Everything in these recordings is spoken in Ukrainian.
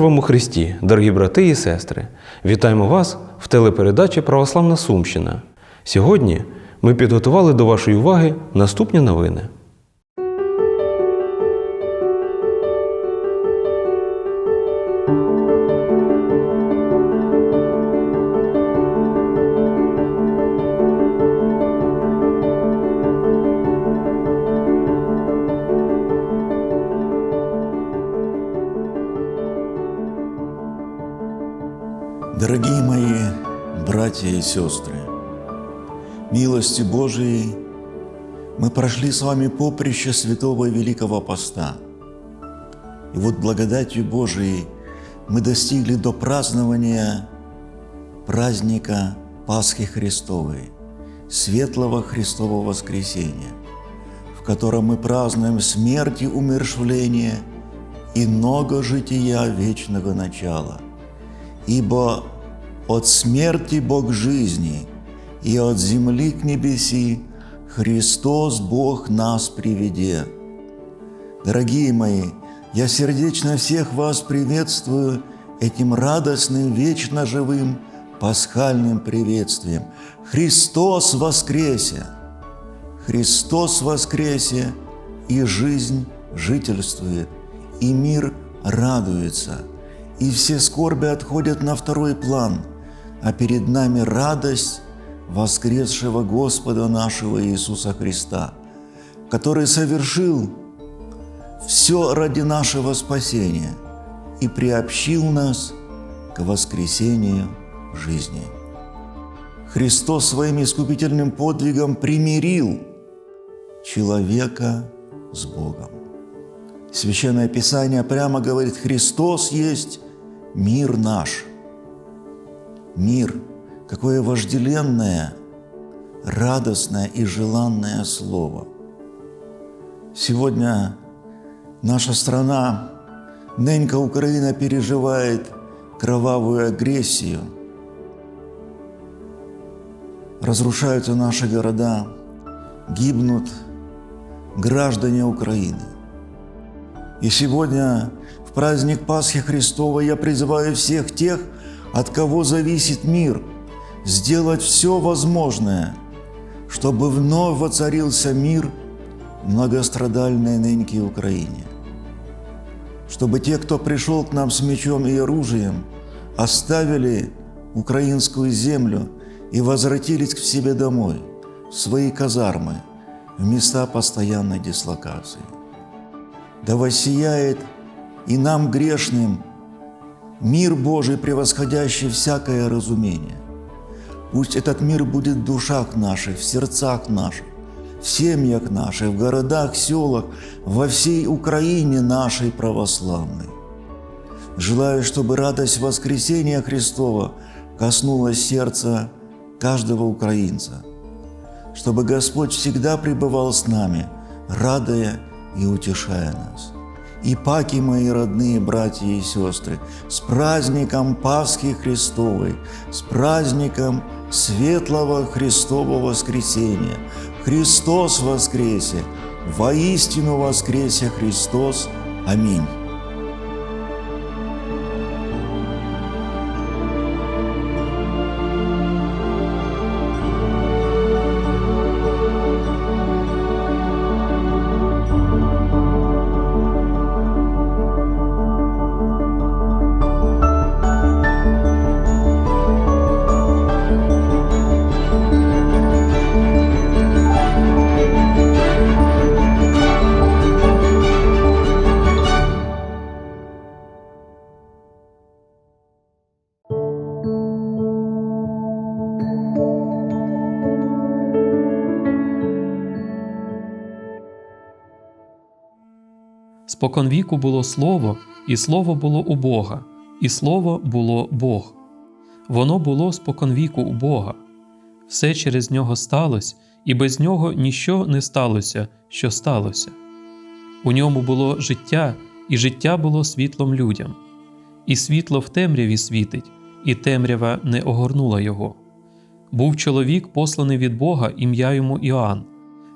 Вам Христі, дорогі брати і сестри! Вітаємо вас в телепередачі Православна Сумщина. Сьогодні ми підготували до вашої уваги наступні новини. Дорогие мои братья и сестры, милости Божией мы прошли с вами поприще святого и великого поста. И вот благодатью Божией мы достигли до празднования праздника Пасхи Христовой, светлого Христового воскресения, в котором мы празднуем смерть и умершвление и много жития вечного начала – Ибо от смерти Бог жизни, и от земли к небеси Христос Бог нас приведе. Дорогие мои, я сердечно всех вас приветствую этим радостным, вечно живым пасхальным приветствием. Христос воскресе! Христос воскресе, и жизнь жительствует, и мир радуется – и все скорби отходят на второй план, а перед нами радость воскресшего Господа нашего Иисуса Христа, который совершил все ради нашего спасения и приобщил нас к воскресению жизни. Христос своим искупительным подвигом примирил человека с Богом. Священное Писание прямо говорит, Христос есть мир наш. Мир, какое вожделенное, радостное и желанное слово. Сегодня наша страна, ненька Украина переживает кровавую агрессию. Разрушаются наши города, гибнут граждане Украины. И сегодня в праздник Пасхи Христовой я призываю всех тех, от кого зависит мир, сделать все возможное, чтобы вновь воцарился мир в многострадальной нынке Украине. Чтобы те, кто пришел к нам с мечом и оружием, оставили украинскую землю и возвратились к себе домой, в свои казармы, в места постоянной дислокации. Да воссияет и нам, грешным, мир Божий, превосходящий всякое разумение. Пусть этот мир будет в душах наших, в сердцах наших, в семьях наших, в городах, селах, во всей Украине нашей православной. Желаю, чтобы радость воскресения Христова коснулась сердца каждого украинца, чтобы Господь всегда пребывал с нами, радуя и утешая нас. И паки мои родные братья и сестры, с праздником Пасхи Христовой, с праздником Светлого Христового воскресения. Христос воскресе! Воистину воскресе Христос! Аминь. Споконвіку було слово, і слово було у Бога, і слово було Бог. Воно було споконвіку у Бога. Все через нього сталося, і без нього ніщо не сталося, що сталося. У ньому було життя, і життя було світлом людям. І світло в темряві світить, і темрява не огорнула його. Був чоловік, посланий від Бога, ім'я йому Іоанн.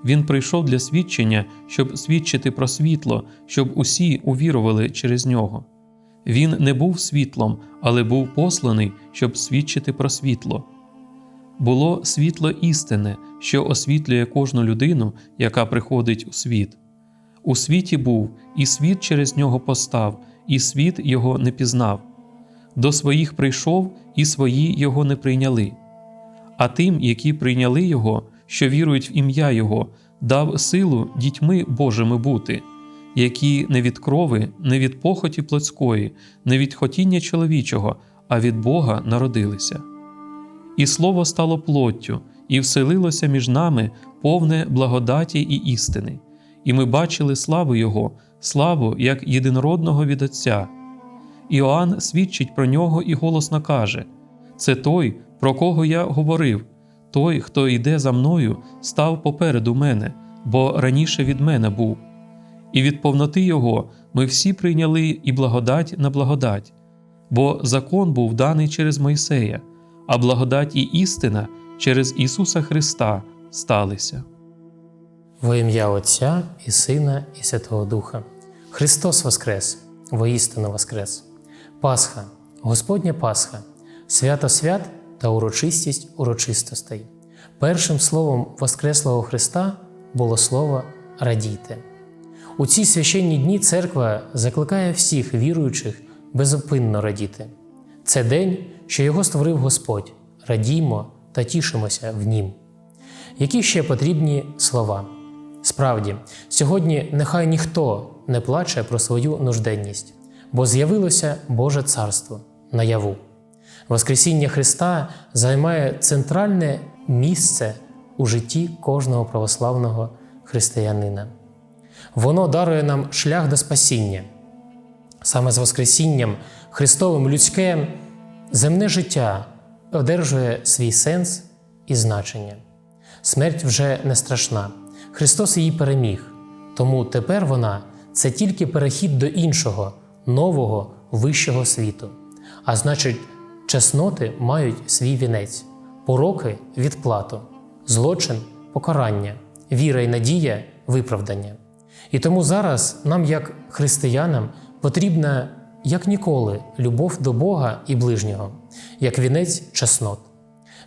Він прийшов для свідчення, щоб свідчити про світло, щоб усі увірували через нього. Він не був світлом, але був посланий, щоб свідчити про світло. Було світло істине, що освітлює кожну людину, яка приходить у світ. У світі був, і світ через нього постав, і світ його не пізнав. До своїх прийшов, і свої його не прийняли. А тим, які прийняли його, що вірують в ім'я Його, дав силу дітьми Божими бути, які не від крови, не від похоті плотської, не від хотіння чоловічого, а від Бога народилися. І слово стало плоттю, і вселилося між нами повне благодаті і істини, і ми бачили славу Його, славу як єдинородного від Отця. Іоанн свідчить про нього і голосно каже: Це той, про кого я говорив, той, хто йде за мною, став попереду мене, бо раніше від мене був. І від повноти Його ми всі прийняли і благодать на благодать, бо закон був даний через Мойсея, а благодать і істина через Ісуса Христа сталися. Во ім'я Отця і Сина, і Святого Духа. Христос Воскрес, воістину Воскрес. Пасха, Господня Пасха, свято свят та урочистість урочистостей. Першим словом Воскреслого Христа було слово радійте. У ці священні дні церква закликає всіх віруючих безупинно радіти. Це день, що його створив Господь. Радіймо та тішимося в нім. Які ще потрібні слова? Справді, сьогодні нехай ніхто не плаче про свою нужденність, бо з'явилося Боже Царство наяву. Воскресіння Христа займає центральне місце у житті кожного православного християнина. Воно дарує нам шлях до спасіння. Саме з Воскресінням Христовим людське земне життя одержує свій сенс і значення. Смерть вже не страшна. Христос її переміг, тому тепер вона це тільки перехід до іншого, нового, вищого світу. А значить, чесноти мають свій вінець, пороки відплату, злочин покарання, віра і надія виправдання. І тому зараз нам, як християнам, потрібна як ніколи любов до Бога і ближнього, як вінець чеснот.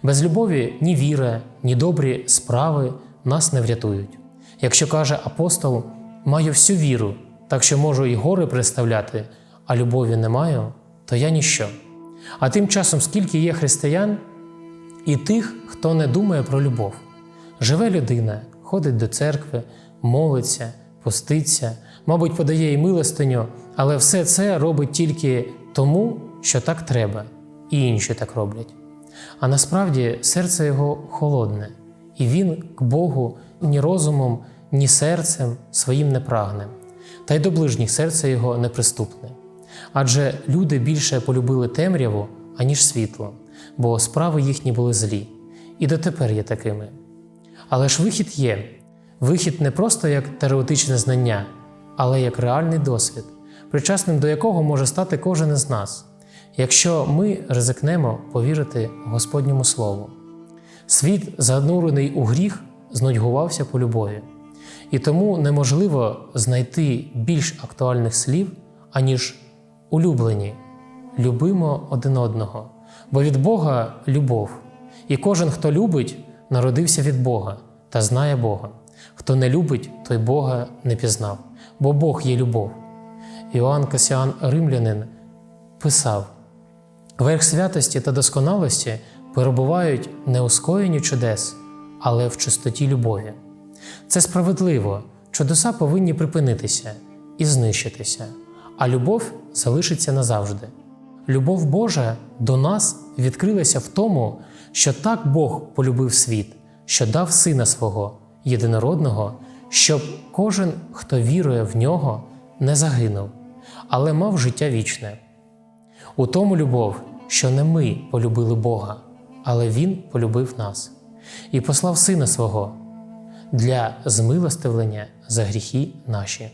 Без любові ні віра, ні добрі справи нас не врятують. Якщо каже апостол, маю всю віру, так що можу і гори представляти, а любові не маю, то я ніщо. А тим часом, скільки є християн і тих, хто не думає про любов. Живе людина, ходить до церкви, молиться, поститься, мабуть, подає й милостиню, але все це робить тільки тому, що так треба, і інші так роблять. А насправді серце його холодне, і він к Богу ні розумом, ні серцем своїм не прагне, та й до ближніх серце його неприступне. Адже люди більше полюбили темряву, аніж світло, бо справи їхні були злі, і дотепер є такими. Але ж вихід є вихід не просто як теоретичне знання, але як реальний досвід, причасним до якого може стати кожен із нас, якщо ми ризикнемо повірити Господньому Слову. Світ, занурений у гріх, знудьгувався по любові, і тому неможливо знайти більш актуальних слів, аніж улюблені, любимо один одного, бо від Бога любов, і кожен, хто любить, народився від Бога та знає Бога. Хто не любить, той Бога не пізнав, бо Бог є любов. Іоанн Касіан Римлянин писав: верх святості та досконалості перебувають не у скоєнні чудес, але в чистоті любові. Це справедливо, чудеса повинні припинитися і знищитися, а любов залишиться назавжди. Любов Божа до нас відкрилася в тому, що так Бог полюбив світ, що дав Сина свого, єдинородного, щоб кожен, хто вірує в нього, не загинув, але мав життя вічне. У тому любов, що не ми полюбили Бога, але Він полюбив нас і послав Сина свого для змилостивлення за гріхи наші.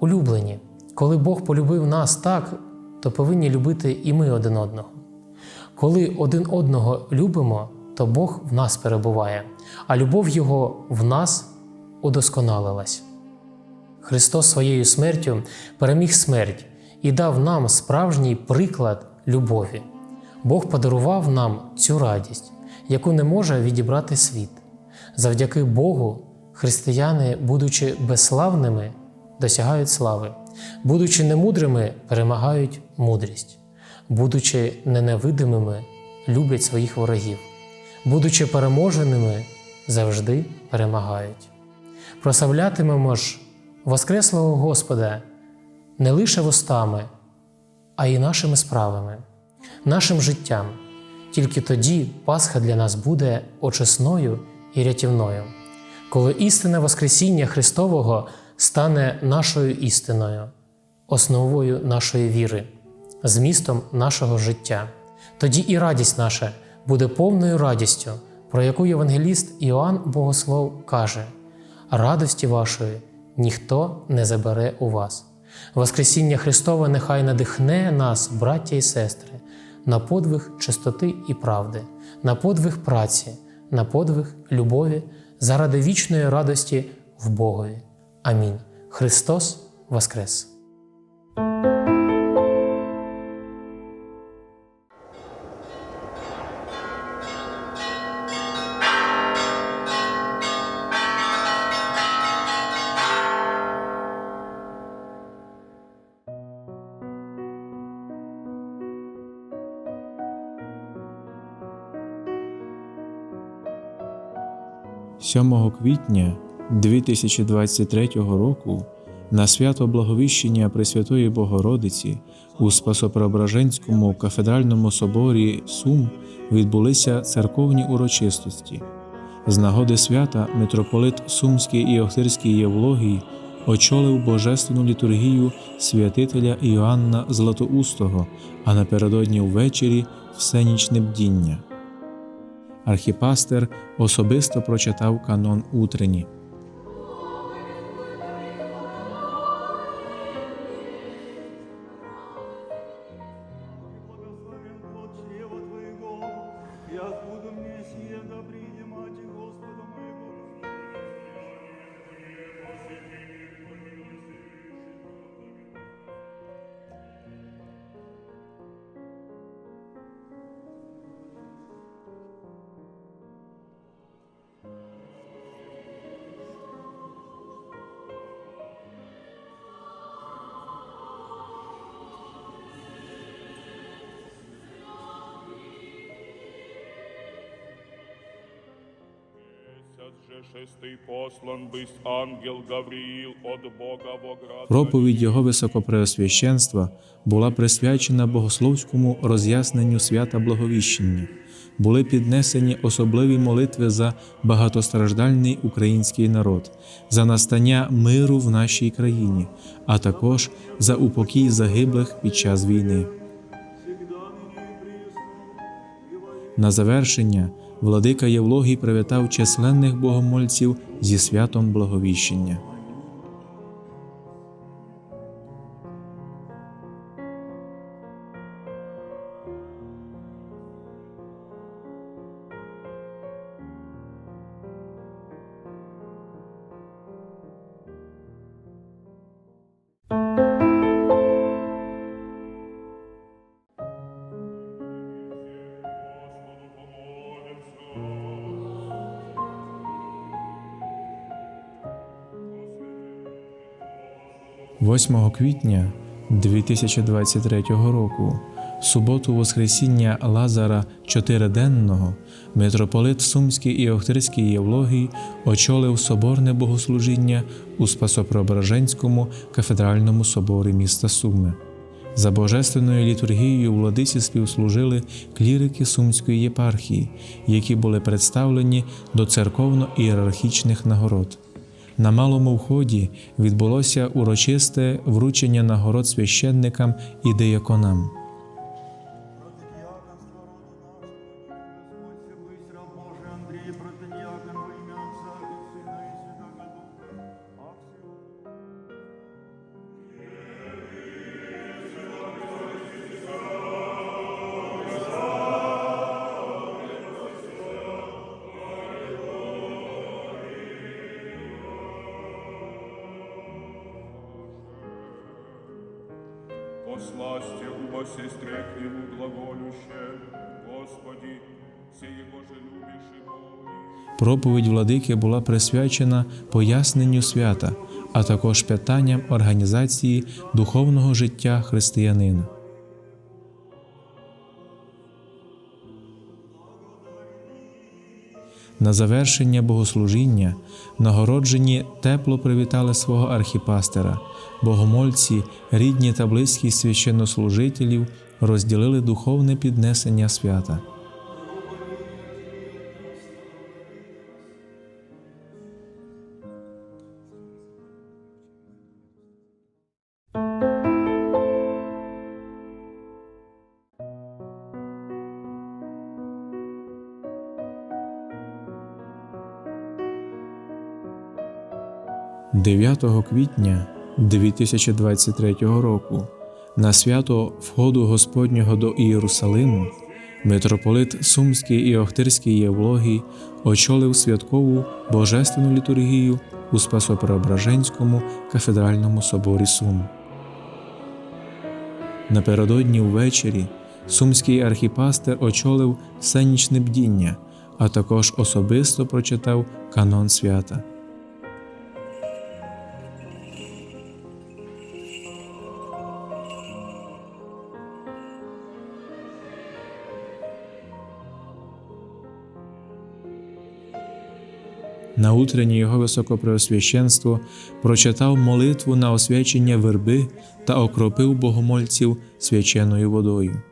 Улюблені, коли Бог полюбив нас так, то повинні любити і ми один одного. Коли один одного любимо, то Бог в нас перебуває, а любов Його в нас удосконалилась. Христос своєю смертю переміг смерть і дав нам справжній приклад любові. Бог подарував нам цю радість, яку не може відібрати світ. Завдяки Богу, християни, будучи безславними, досягають слави, будучи немудрими, перемагають мудрість, будучи ненавидимими, люблять своїх ворогів, будучи переможеними, завжди перемагають. Прославлятимемо ж Воскреслого Господа не лише вустами, а й нашими справами, нашим життям. Тільки тоді Пасха для нас буде очисною і рятівною, коли істина Воскресіння Христового стане нашою істиною, основою нашої віри, змістом нашого життя. Тоді і радість наша буде повною радістю, про яку євангеліст Іоанн Богослов каже: радості вашої ніхто не забере у вас. Воскресіння Христове нехай надихне нас, браття і сестри, на подвиг чистоти і правди, на подвиг праці, на подвиг любові заради вічної радості в Богові. Амінь. Христос Воскрес! – 7 квітня 2023 року на свято Благовіщення Пресвятої Богородиці у Спасопреображенському кафедральному соборі Сум відбулися церковні урочистості. З нагоди свята митрополит Сумський і Охтирський Євлогій очолив божественну літургію святителя Іоанна Златоустого, а напередодні ввечері всенічне бдіння. Архіпастер особисто прочитав канон утренні. Я Проповідь його високопреосвященства була присвячена богословському роз'ясненню свята Благовіщення. Були піднесені особливі молитви за багатостраждальний український народ, за настання миру в нашій країні, а також за упокій загиблих під час війни. На завершення владика Євлогій привітав численних богомольців зі святом Благовіщення. – 8 квітня 2023 року, в суботу Воскресіння Лазара Чотириденного, митрополит Сумський і Охтирський Євлогій очолив соборне богослужіння у Спасопреображенському кафедральному соборі міста Суми. За божественною літургією владиці співслужили клірики Сумської єпархії, які були представлені до церковно-ієрархічних нагород. На малому вході відбулося урочисте вручення нагород священникам і деяконам. Проповідь владики була присвячена поясненню свята, а також питанням організації духовного життя християнина. На завершення богослужіння нагороджені тепло привітали свого архіпастера. Богомольці, рідні та близькі священнослужителів розділили духовне піднесення свята. – 9 квітня 2023 року на свято входу Господнього до Ієрусалиму митрополит Сумський і Охтирський Євлогій очолив святкову божественну літургію у Спасопреображенському кафедральному соборі Сум. Напередодні ввечері сумський архіпастер очолив всенічне бдіння, а також особисто прочитав канон свята. На утреннє його високопреосвященство прочитав молитву на освячення верби та окропив богомольців свяченою водою.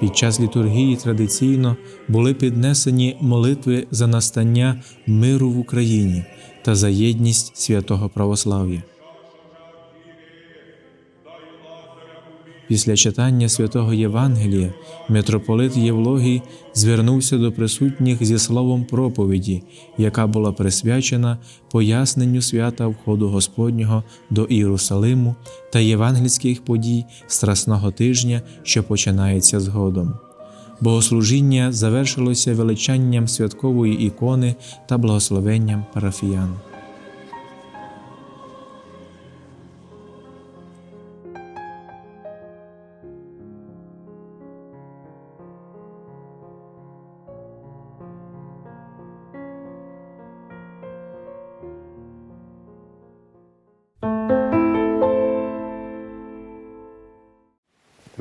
Під час літургії традиційно були піднесені молитви за настання миру в Україні та за єдність святого православ'я. Після читання святого Євангелія митрополит Євлогій звернувся до присутніх зі словом проповіді, яка була присвячена поясненню свята входу Господнього до Ієрусалиму та євангельських подій Страсного тижня, що починається згодом. Богослужіння завершилося величанням святкової ікони та благословенням парафіян.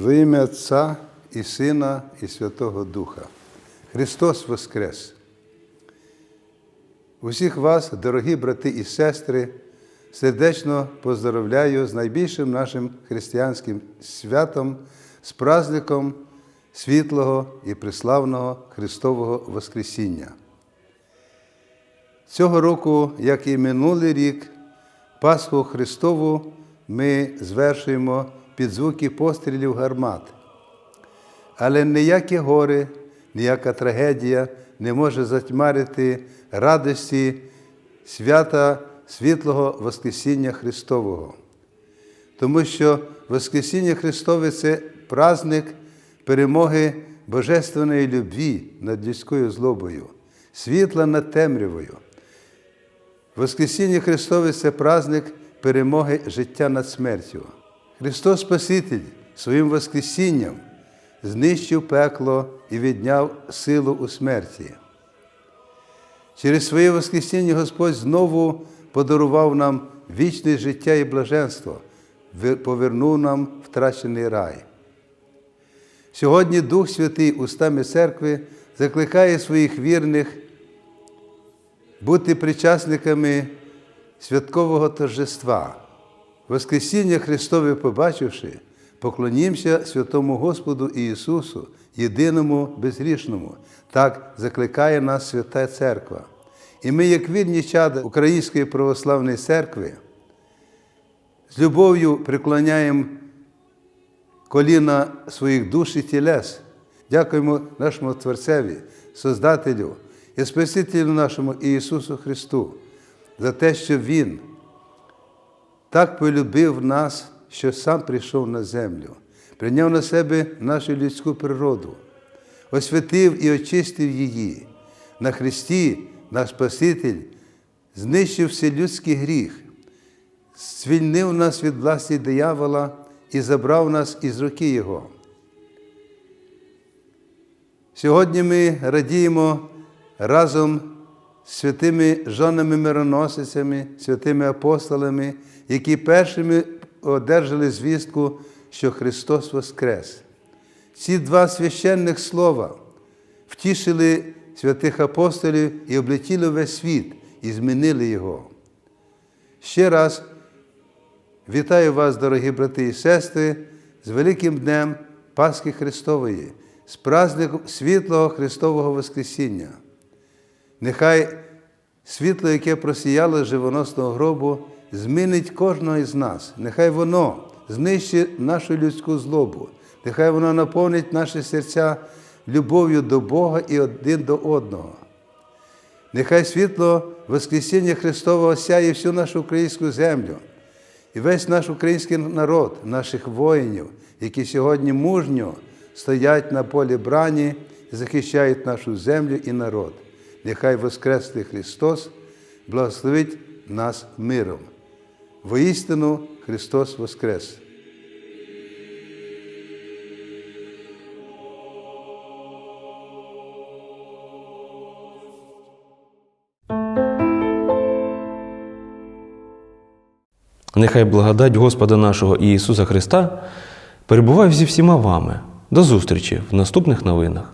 Во ім'я Отця і Сина, і Святого Духа. Христос Воскрес! Усіх вас, дорогі брати і сестри, сердечно поздоровляю з найбільшим нашим християнським святом, з праздником світлого і преславного Христового Воскресіння. Цього року, як і минулий рік, Пасху Христову ми звершуємо під звуки пострілів гармат. Але ніякі гори, ніяка трагедія не може затьмарити радості свята світлого Воскресіння Христового. Тому що Воскресіння Христове це праздник перемоги божественної любві над людською злобою, світла над темрявою. Воскресіння Христове це праздник перемоги життя над смертю. Христос Спаситель своїм Воскресінням знищив пекло і відняв силу у смерті. Через своє Воскресіння Господь знову подарував нам вічне життя і блаженство, повернув нам втрачений рай. Сьогодні Дух Святий устами церкви закликає своїх вірних бути причасниками святкового торжества. Воскресіння Христове побачивши, поклонімося святому Господу Ісусу, єдиному безгрішному. Так закликає нас Свята Церква. І ми, як вірні чада Української православної церкви, з любов'ю преклоняємо коліна своїх душ і тілес. Дякуємо нашому Творцеві, Создателю і Спасителю нашому Ісусу Христу за те, що Він так полюбив нас, що сам прийшов на землю, прийняв на себе нашу людську природу, освятив і очистив її. На Христі наш Спаситель знищив вселюдський гріх, звільнив нас від власті диявола і забрав нас із руки Його. Сьогодні ми радіємо разом з святими жонами мироносицями, святими апостолами, які першими одержали звістку, що Христос Воскрес. Ці два священних слова втішили святих апостолів і облетіли весь світ і змінили його. Ще раз вітаю вас, дорогі брати і сестри, з великим днем Пасхи Христової, з праздником світлого Христового Воскресіння. Нехай світло, яке просіяло з живоносного гробу, змінить кожного із нас. Нехай воно знищить нашу людську злобу, нехай воно наповнить наші серця любов'ю до Бога і один до одного. Нехай світло Воскресіння Христового сяє всю нашу українську землю і весь наш український народ, наших воїнів, які сьогодні мужньо стоять на полі брані і захищають нашу землю і народ. Нехай Воскреслий Христос благословить нас миром. Воістину Христос Воскрес! Нехай благодать Господа нашого Ісуса Христа перебуває зі всіма вами. До зустрічі в наступних новинах.